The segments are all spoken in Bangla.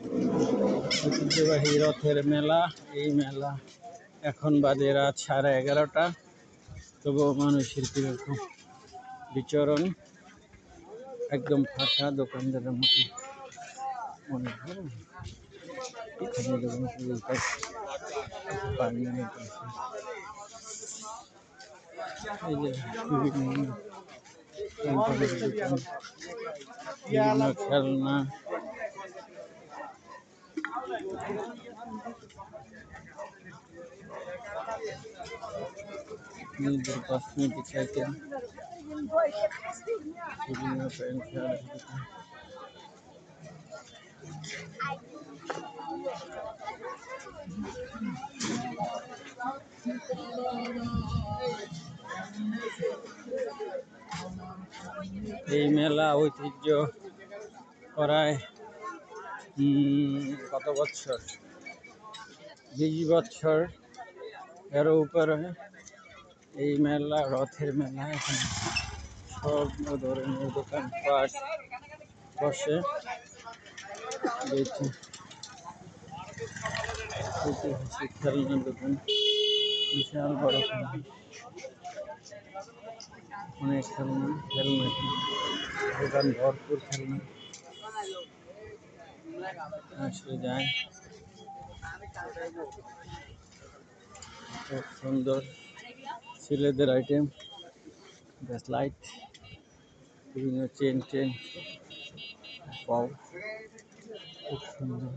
ঐতিহ্যবাহী রথের মেলা, এই মেলা এখন বাজে রাত সাড়ে এগারোটা। তবুও মানুষের কীরকম বিচরণ, একদম ফাঁকা দোকানদারের মতো মনে হয় এখানে দোকান পানি খেলনা নিজের কসমেটিক আইটেম বিভিন্ন প্যান্ট শার্ট দোকান এই মেলা ঐতিহ্য করায় উম, কত বছর? বিশ বছর এরও উপরে এই মেলা, রথের মেলা, এখানে সব ধরনের দোকানপাট বসে। খেলনার দোকান। বিশাল বড় অনেক খেলনা খেলনা। দোকান ভরপুর খেলনা। আসলে যায় খুব সুন্দর ছেলেদের আইটেম গ্যাস লাইট বিভিন্ন চেন টেন পাও খুব সুন্দর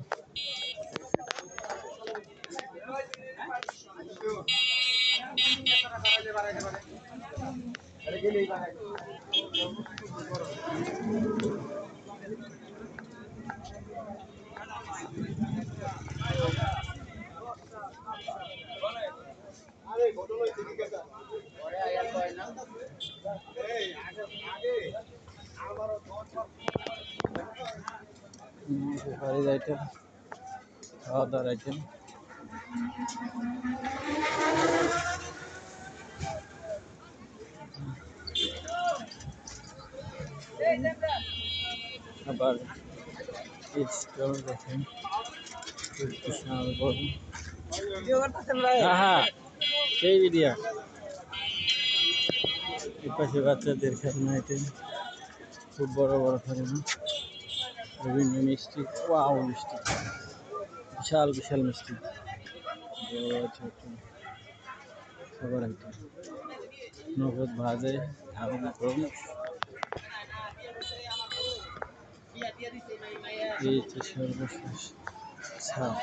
বাড়ির আইটেম খাওয়া দাওয়ার আইটেম স্টল দেখেন হ্যাঁ সেই ভিডিও এপাশে বাচ্চাদের খেলনা আইটেম খুব বড় বড় খেলনা। বিভিন্ন মিষ্টি। ওয়াও মিষ্টি। বিশাল বিশাল মিষ্টি। বড় ছোট খাবার আইটেম নগদ ভাজে ধারণা করুন 你之前那学习惨。